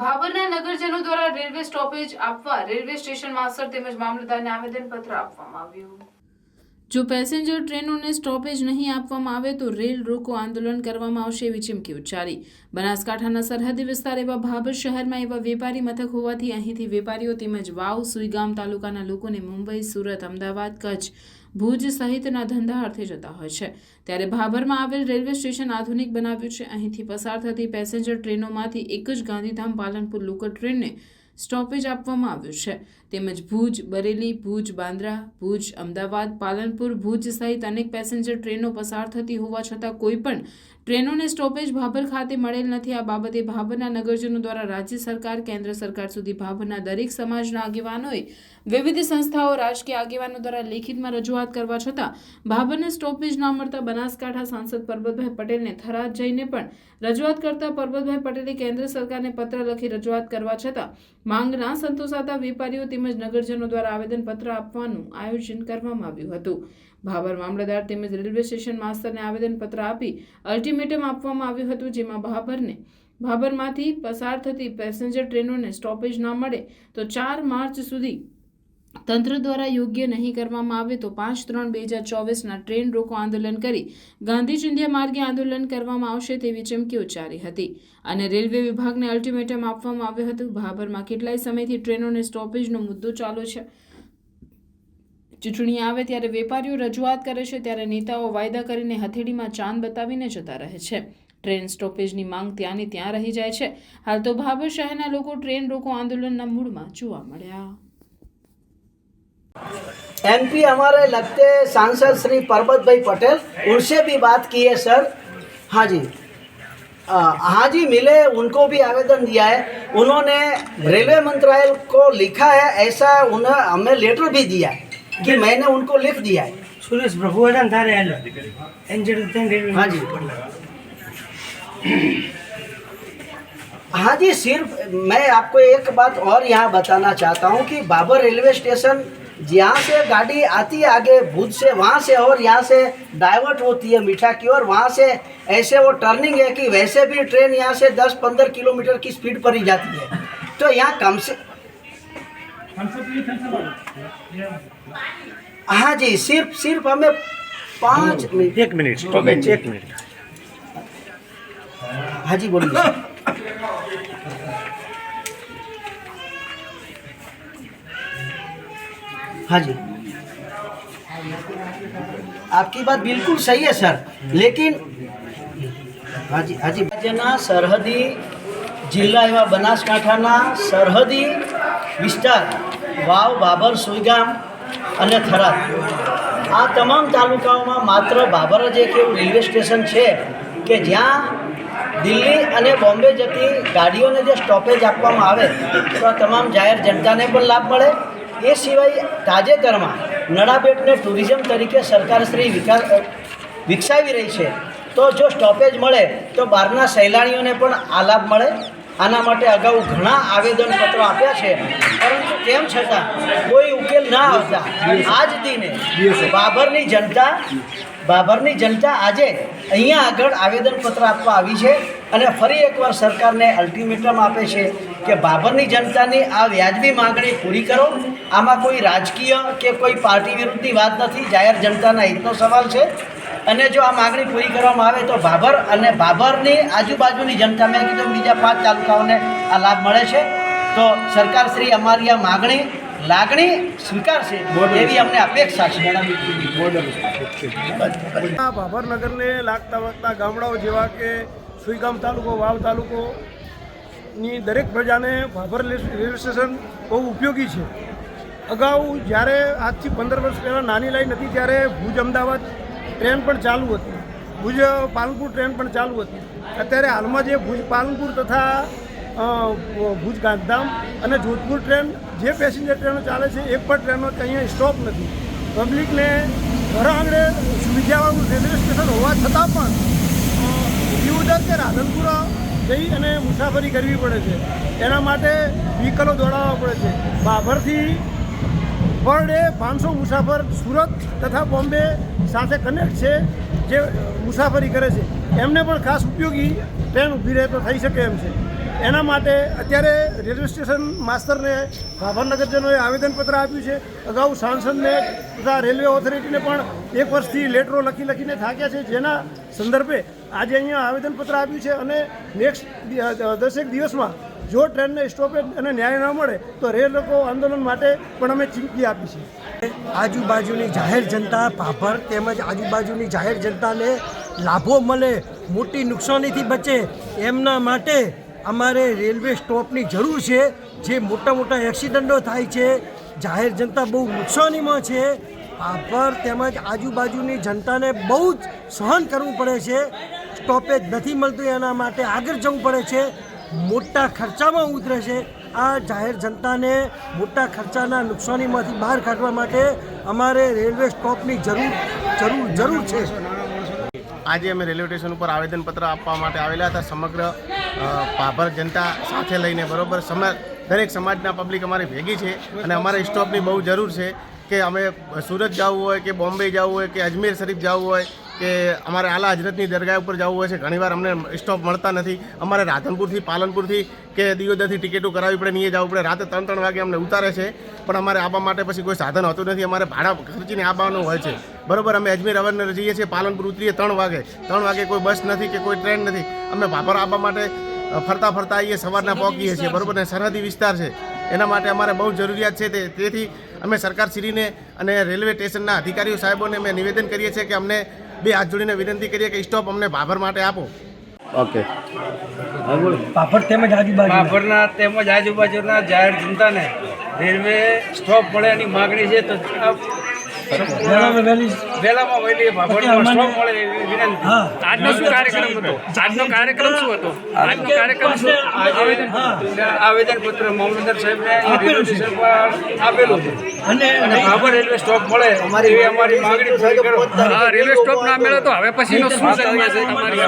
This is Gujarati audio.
ભાભરના નગરજનો દ્વારા રેલવે સ્ટોપેજ આપવા રેલવે સ્ટેશન માસ્ટર તેમજ મામલતદારને આવેદનપત્ર આપવામાં આવ્યું. જો પેસેન્જર ટ્રેનોને સ્ટોપેજ નહીં આપવામાં આવે તો રેલ રોકો આંદોલન કરવામાં આવશે એવી ચીમકી ઉચ્ચારી. બનાસકાંઠાના સરહદી વિસ્તાર એવા ભાભર શહેરમાં એવા વેપારી મથક હોવાથી અહીંથી વેપારીઓ તેમજ વાવ, સુઈગામ તાલુકાના લોકોને મુંબઈ, સુરત, અમદાવાદ, કચ્છ ભુજ સહિતના ધંધા અર્થે જતા હોય છે. ત્યારે ભાભરમાં આવેલ રેલવે સ્ટેશન આધુનિક બનાવ્યું છે. અહીંથી પસાર થતી પેસેન્જર ટ્રેનોમાંથી એક જ ગાંધીધામ પાલનપુર લોકલ ટ્રેનને સ્ટોપેજ આપવામાં આવ્યું છે. તેમજ ભુજ, બરેલી, ભુજ, બાંદ્રા, ભુજ, અમદાવાદ, પાલનપુર, ભુજ સહિત અનેક પેસેન્જર ટ્રેનો પસાર થતી હોવા છતાં કોઈ પણ ટ્રેનોને સ્ટોપેજ ભાભર ખાતે મળેલ નથી. આ બાબતે ભાભરના નગરજનો દ્વારા રાજ્ય સરકાર, કેન્દ્ર સરકાર સુધી ભાભરના દરેક સમાજના આગેવાનોએ વિવિધ સંસ્થાઓ, રાજકીય આગેવાનો દ્વારા લેખિતમાં રજૂઆત કરવા છતાં ભાભરને સ્ટોપેજ ન મળતા બનાસકાંઠા સાંસદ પરબતભાઈ પટેલને થરાદ જઈને પણ રજૂઆત કરતા પરબતભાઈ પટેલે કેન્દ્ર સરકારને પત્ર લખી રજૂઆત કરવા છતાં માંગ ના સંતોષાતા વેપારીઓ તેમજ નગરજનો દ્વારા આવેદનપત્ર આપવાનું આયોજન કરવામાં આવ્યું હતું. ભાભર મામલતદાર તેમજ રેલવે સ્ટેશન માસ્તરને આવેદનપત્ર આપી અલ્ટિમેટમ આપવામાં આવ્યું હતું, જેમાં ભાભરને, ભાભરમાંથી પસાર થતી પેસેન્જર ટ્રેનોને સ્ટોપેજ ન મળે તો ચાર માર્ચ સુધી તંત્ર દ્વારા યોગ્ય નહીં કરવામાં આવે તો પાંચ, ત્રણ, બે હજાર ચોવીસના ટ્રેન રોકો આંદોલન કરી ગાંધી ચિંધ્યા માર્ગે આંદોલન કરવામાં આવશે તેવી ચમકી ઉચ્ચારી હતી. અને રેલવે વિભાગને અલ્ટિમેટમ આપવામાં આવ્યું હતું. ભાભરમાં કેટલાય સમયથી ટ્રેનોને સ્ટોપેજનો મુદ્દો ચાલુ છે. ચૂંટણી આવે ત્યારે વેપારીઓ રજૂઆત કરે છે ત્યારે નેતાઓ વાયદા કરીને હથેળીમાં ચાંદ બતાવીને જતા રહે છે. ટ્રેન સ્ટોપેજની માંગ ત્યાંની ત્યાં રહી જાય છે. હાલ તો ભાભર શહેરના લોકો ટ્રેન રોકો આંદોલનના મૂડમાં જોવા મળ્યા. एमपी हमारे लगते सांसद श्री परबत भाई पटेल उनसे भी बात की है सर। हाँ जी। आ, हाँ जी मिले उनको भी आवेदन दिया है। उन्होंने रेलवे मंत्रालय को लिखा है ऐसा उन्हें हमें लेटर भी दिया है कि मैंने उनको लिख दिया है। सुरेश प्रभु हाँ जी। हाँ जी सिर्फ़ मैं आपको एक बात और यहाँ बताना चाहता हूँ कि बाबर रेलवे स्टेशन जहाँ से गाड़ी आती है आगे भूज से वहाँ से और यहाँ से डाइवर्ट होती है मीठा की ओर। वहाँ से ऐसे वो टर्निंग है कि वैसे भी ट्रेन यहाँ से 10-15 किलोमीटर की स्पीड पर ही जाती है। तो यहाँ कम से हाँ जी सिर्फ़ सिर्फ़ हमें पाँच मिनट एक मिनट। एक मिनट। हाँ जी बोलिए। हाँ जी आपकी बात बिल्कुल सही है सर लेकिन हाँ जी हाँ जी રાજ્યના સરહદી જિલ્લા એવા બનાસકાંઠાના સરહદી વિસ્તાર વાવ બાબર સુઈગામ અને થરાદ આ તમામ તાલુકાઓમાં માત્ર બાબર જ એક એવું રેલવે સ્ટેશન છે કે જ્યાં દિલ્હી અને બોમ્બે જતી ગાડીઓને જે સ્ટોપેજ આપવામાં આવે તો આ તમામ જાહેર જનતાને પણ લાભ મળે એ સિવાય તાજેતરમાં નડાબેટને ટુરિઝમ તરીકે સરકારશ્રી વિકાસ વિકસાવી રહી છે. તો જો સ્ટોપેજ મળે, તો બહારના સહેલાણીઓને પણ આ લાભ મળે. આના માટે અગાઉ ઘણા આવેદનપત્રો આપ્યા છે. પરંતુ તેમ છતાં કોઈ ઉકેલ ના આવતા આજ દિને બાબરની જનતા બાબરની જનતા આજે અહીંયા આગળ આવેદનપત્ર આપવા આવી છે અને ફરી એકવાર સરકારને અલ્ટિમેટમ આપે છે. કે બાબરની જનતાની આ વ્યાજબી માંગણી પૂરી કરો. આમાં કોઈ રાજકીય કે કોઈ પાર્ટી વિરુદ્ધની વાત નથી. જાહેર જનતાના હિતનો સવાલ છે. અને જો આ માગણી પૂરી કરવામાં આવે તો બાબર અને બાબરની આજુબાજુની જનતા, મેં કીધું બીજા પાંચ તાલુકાઓને આ લાભ મળે છે. તો સરકારશ્રી અમારી આ માગણી લાગણી સ્વીકારશે એવી અમને અપેક્ષા છે. આ ભાભરનગરને લાગતા વળગતા ગામડાઓ જેવા કે સુઈગામ તાલુકો, વાવ તાલુકો ની દરેક પ્રજાને ભાભર રેલવે સ્ટેશન બહુ ઉપયોગી છે. અગાઉ જ્યારે આજથી પંદર વર્ષ પહેલાં નાની લાઈન હતી ત્યારે ભુજ અમદાવાદ ટ્રેન પણ ચાલુ હતી. ભુજ પાલનપુર ટ્રેન પણ ચાલુ હતી. અત્યારે હાલમાં જે ભુજ પાલનપુર તથા ભુજ ગાંધીધામ અને જોધપુર ટ્રેન જે પેસેન્જર ટ્રેનો ચાલે છે એક પણ ટ્રેનો અહીંયા સ્ટોપ નથી. પબ્લિકને ઘર આંગણે સુવિધાવાળું રેલવે સ્ટેશન હોવા છતાં પણ અ, દિયોદર કે રાધનપુરા જઈ અને મુસાફરી કરવી પડે છે. એના માટે વ્હીકલો દોડાવવા પડે છે. બાભરથી પર ડે પાંચસો મુસાફર સુરત તથા બોમ્બે સાથે કનેક્ટ છે, જે મુસાફરી કરે છે. એમને પણ ખાસ ઉપયોગી ટ્રેન ઊભી રહે તો થઈ શકે એમ છે. એના માટે અત્યારે રેલવે સ્ટેશન માસ્તરને ભાભરનગરજનોએ આવેદનપત્ર આપ્યું છે. અગાઉ સાંસદને તથા રેલવે ઓથોરિટીને પણ એક વર્ષથી લેટરો લખી લખીને થાક્યા છે, જેના સંદર્ભે આજે અહીંયા આવેદનપત્ર આપ્યું છે અને નેક્સ્ટ દસેક દિવસમાં જો ટ્રેનને સ્ટોપેજ અને ન્યાય ન મળે, તો રેલ લોકો આંદોલન માટે પણ અમે ચીમકી આપી છે. આજુબાજુની જાહેર જનતા ભાભર તેમજ આજુબાજુની જાહેર જનતાને લાભો મળે, મોટી નુકસાનીથી બચે, એમના માટે અમારે રેલવે સ્ટોપની જરૂર છે. જે મોટા મોટા એક્સિડન્ટો થાય છે, જાહેર જનતા બહુ નુકસાનીમાં છે. ભાભર તેમજ આજુબાજુની જનતાને બહુ જ સહન કરવું પડે છે. સ્ટોપેજ નથી મળતું એના માટે આગળ જવું પડે છે. મોટા ખર્ચામાં ઉતરે છે. આ જાહેર જનતાને મોટા ખર્ચાના નુકસાનીમાંથી બહાર કાઢવા માટે અમારે રેલવે સ્ટોપની જરૂર જરૂર જરૂર છે. આજે અમે રેલવે સ્ટેશન ઉપર આવેદનપત્ર આપવા માટે આવેલા હતા. સમગ્ર ભાભર જનતા સાથે લઈને બરોબર સમાજ, દરેક સમાજના પબ્લિક અમારી ભેગી છે અને અમારે સ્ટોપની બહુ જરૂર છે. કે અમે સુરત જવું હોય કે બોમ્બે જવું હોય કે અજમેર શરીફ જવું હોય કે અમારે આલા હજરતની દરગાહ ઉપર જવું હોય છે ઘણીવાર અમને સ્ટોપ મળતા નથી. અમારે રાધનપુરથી પાલનપુરથી કે દિયોદરથી ટિકિટો કરાવવી પડે નહીં જવું પડે. રાતે ત્રણ ત્રણ વાગે અમને ઉતારે છે પણ અમારે આવવા માટે પછી કોઈ સાધન હોતું નથી. અમારે ભાડા ખર્ચીને આવવાનું હોય છે. બરોબર અમે અજમેર અવરનગર જઈએ છીએ પાલનપુર ઉતરીએ ત્રણ વાગે. ત્રણ વાગે કોઈ બસ નથી કે કોઈ ટ્રેન નથી. અમે ભાપર આવવા માટે ફરતા ફરતા આવીએ સવારના પહોંચીએ છીએ. બરોબર ને સરહદી વિસ્તાર છે. એના માટે અમારે બહુ જરૂરિયાત છે તે. તેથી અમે સરકારશ્રીને અને રેલવે સ્ટેશનના અધિકારીઓ સાહેબોને અમે નિવેદન કરીએ છીએ કે અમને બે હાથ જોડીને વિનંતી કરીએ કે સ્ટોપ અમને ભાભર માટે આપો. ઓકે. પાપડ તેમજ આજુબાજુ પાપડના તેમજ આજુબાજુના જાહેર જનતાને રેલવે સ્ટોપ મળે એની માગણી છે તો વહેલી વહેલામાં વહેલી સ્ટોપ મળે એવી વિનંતી. આજનો શું કાર્યક્રમ હતો? આજનો કાર્યક્રમ શું હતો? આજનો કાર્યક્રમ શું? આજે આવેદનપત્ર મામલતદાર સાહેબને રેલવે આપેલું છે. અને અને રેલવે સ્ટોપ મળે એવી અમારી માગણી પૂરી કરો. હા રેલવે સ્ટોપ ના મળે તો હવે પછીનો શું છે તમારી?